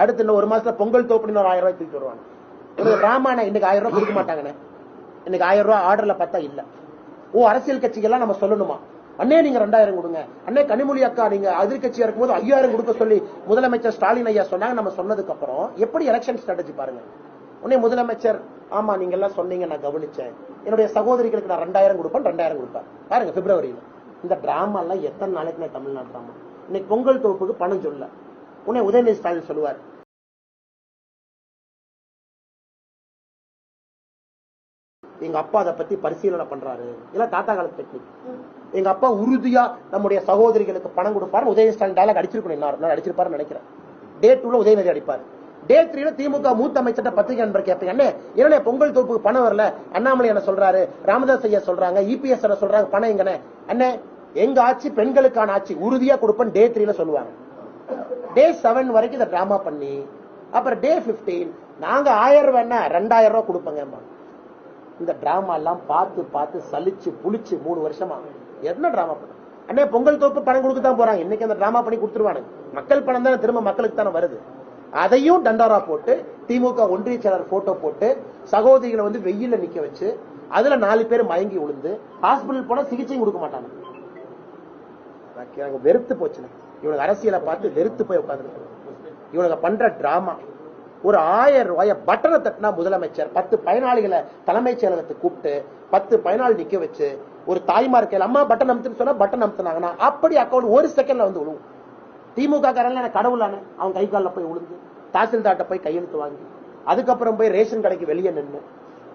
அடுத்து இன்னும் ஒரு மாசத்துல பொங்கல் தோப்புன்னு ஒரு ஆயிரம் ரூபாய் தூக்கி வருவாங்க. இவனுக்கு ராமாயணம் இன்னைக்கு ஆயிரம் ரூபாய் கொடுக்க மாட்டாங்கண்ணே. இன்னைக்கு ஆயிரம் ரூபாய் ஆர்டர்ல பார்த்தா இல்ல. ஓ அரசியல் கட்சிகள்லாம் நம்ம சொல்லணுமா? அண்ணே நீங்க ரெண்டாயிரம் கொடுங்க. அண்ணே கனிமொழி அக்கா நீங்க எதிர்கட்சியா இருக்கும்போது ஐயாயிரம் கொடுக்க சொல்லி முதலமைச்சர் ஸ்டாலின் ஐயா சொன்னாங்க. நம்ம சொன்னதுக்கு அப்புறம் எப்படி எலெக்ஷன் ஸ்ட்ராட்டஜி பாருங்க. உடனே முதலமைச்சர் ஆமா நீங்க எல்லாம் சொன்னீங்க நான் கவனிச்சேன். என்னுடைய சகோதரிகளுக்கு நான் ரெண்டாயிரம் கொடுப்பேன் ரெண்டாயிரம் கொடுப்பேன். பாருங்க பிப்ரவரியில. இந்த டிராமா எல்லாம் எத்தனை நாளைக்கு நான் தமிழ்நாடு டிராமா இன்னைக்கு பொங்கல் தொகுப்புக்கு பணம் சொல்ல உன்னை உதயநிதி ஸ்டாலின் சொல்லுவார். எங்க அப்பா அதை பத்தி பரிசீலனை பண்றாரு. இல்ல தாத்தா காலத்து டெக்னிக் எங்க அப்பா உறுதியா நம்முடைய சகோதரிகளுக்கு பணம் கொடுப்பாரு. உதயநிதி ஸ்டாலின் டைலாக் அடிச்சிருக்கணும் இன்னொரு. அடிச்சிருப்பாருன்னு நினைக்கிறேன். டே டூல உதயநிதி அடிப்பாரு. டே த்ரீல திமுக மூத்த அமைச்சர்ட்ட பத்திரிகை நண்பர் கேட்பீங்க அண்ணே என்ன பொங்கல் தொகுப்புக்கு பணம் வரல. அண்ணாமலை என்ன சொல்றாரு? ராமதாஸ் ஐயா சொல்றாங்க. இபிஎஸ் சொல்றாங்க. பணம் எங்கண்ணே? அண்ணே எங்க ஆட்சி பெண்களுக்கான ஆட்சி. உறுதியா கொடுப்பேன் டே த்ரீல சொல்லுவாங்க. டே செவன் வரைக்கும் இதை டிராமா பண்ணி அப்புறம் டே 15 நாங்க ஆயிரம் ரூபாய்னா ரெண்டாயிரம் ரூபா கொடுப்போங்க இந்த டிராமா எல்லாம் பார்த்து பார்த்து சலிச்சு புளிச்சு மூணு வருஷமா. என்ன டிராமா பண்ண? அண்ணே பொங்கல் தோப்பு பணம் கொடுக்க தான் போறாங்க. இன்னைக்கு அந்த டிராமா பண்ணி கொடுத்துருவானுங்க. மக்கள் பணம் தானே திரும்ப மக்களுக்கு தானே வருது. அதையும் டண்டாரா போட்டு திமுக ஒன்றிய செயலர் போட்டோ போட்டு சகோதரிகளை வந்து வெயில்ல நிக்க வச்சு அதுல நாலு பேர் மயங்கி விழுந்து ஹாஸ்பிடல் போனா சிகிச்சையும் கொடுக்க மாட்டாங்க. எனக்கு வெறுத்து போச்சுண்ணே. இவனுக்கு அரசியலை பார்த்து வெறுத்து போய் உட்காந்துருக்கு இவனுக்கு பண்ற டிராமா ஒரு ஆயிரம் ரூபாய பட்டனை தட்டினா முதலமைச்சர் பத்து பயனாளிகளை தலைமைச் செயலகத்துக்கு கூப்பிட்டு பத்து பயனாளி நிக்க வச்சு ஒரு தாய்மார் கையில் அம்மா பட்டன் அமுத்துன்னு சொன்னா பட்டன் அமுத்துனாங்கன்னா அப்படி அக்கௌண்ட் ஒரு செகண்ட்ல வந்து விழுவும். திமுக காரன் கடவுளான கடவுளானே அவன் கை காலில் போய் விழுந்து தாசில்தார்ட்ட போய் கையெழுத்து வாங்கி அதுக்கப்புறம் போய் ரேஷன் கடைக்கு வெளியே நின்னு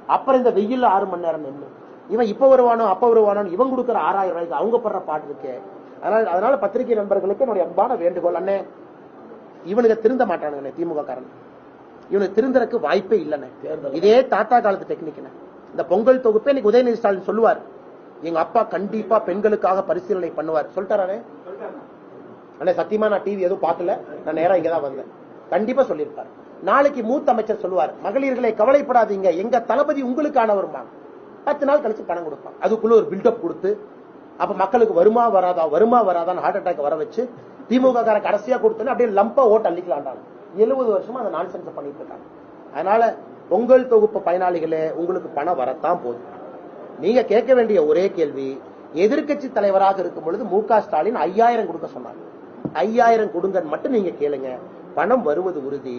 அப்புறம் இந்த வெயில்ல ஆறு மணி நேரம் நின்னு இவன் இப்ப வருவானோ அப்ப வருவானோ இவன் கொடுக்குற ஆறாயிரம் ரூபாய்க்கு அவங்க படுற பாட்டு இருக்கே அதனால அதனால பத்திரிகை நண்பர்களுக்கு என்னுடைய அன்பான வேண்டுகோள் அண்ணே இவனுக்கு திருந்த மாட்டானுங்க திமுக காரன் இவனுக்கு திருந்தறதுக்கு வாய்ப்பே இல்லைண்ணே. இதே தாத்தா காலத்து டெக்னிக்னே இந்த பொங்கல் தொகுப்பே இன்னைக்கு உதயநிதி ஸ்டாலின் சொல்லுவார். எங்க அப்பா கண்டிப்பா பெண்களுக்காக பரிசீலனை பண்ணுவார். சொல்லிட்டாரே அண்ணே? சத்தியமா நான் டிவி எதுவும் பார்க்கல. நான் நேரா இங்க தான் வந்தேன். கண்டிப்பா சொல்லியிருப்பார். நாளைக்கு மூத்த அமைச்சர் சொல்லுவார் மகளிர்களை கவலைப்படாதீங்க. எங்க தளபதி உங்களுக்கானவருமாங்க பத்து நாள் கழிச்சு பணம் கொடுப்பான். அதுக்குள்ள ஒரு பில்டப் கொடுத்து அப்ப மக்களுக்கு வருமா வராதா? வருமா வராதான்னு ஹார்ட் அட்டாக் வர வச்சு திமுக கார கடைசியா கொடுத்தோன்னு அப்படியே லம்பா ஓட்டு அள்ளிக்கலாண்டாங்க எழுபது வருஷமா அந்த நான்சென்ஸ் பண்ணிட்டு இருக்காங்க. அதனால பொங்கல் தொகுப்பு பயனாளிகளே உங்களுக்கு பணம் வரத்தான் போகுது. நீங்க கேட்க வேண்டிய ஒரே கேள்வி எதிர்க்கட்சி தலைவராக இருக்கும் பொழுது மு ஸ்டாலின் ஐயாயிரம் கொடுக்க சொன்னாங்க ஐயாயிரம் கொடுங்கன்னு மட்டும் நீங்க கேளுங்க. பணம் வருவது உறுதி.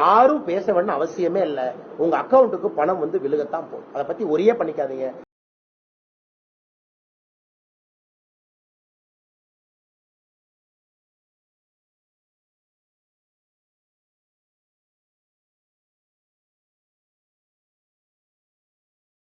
யாரும் பேச வேண்டிய அவசியமே இல்லை. உங்க அக்கவுண்ட்டுக்கு பணம் வந்து விழுகத்தான் போகும் அதை பத்தி ஒரே பண்ணிக்காதீங்க.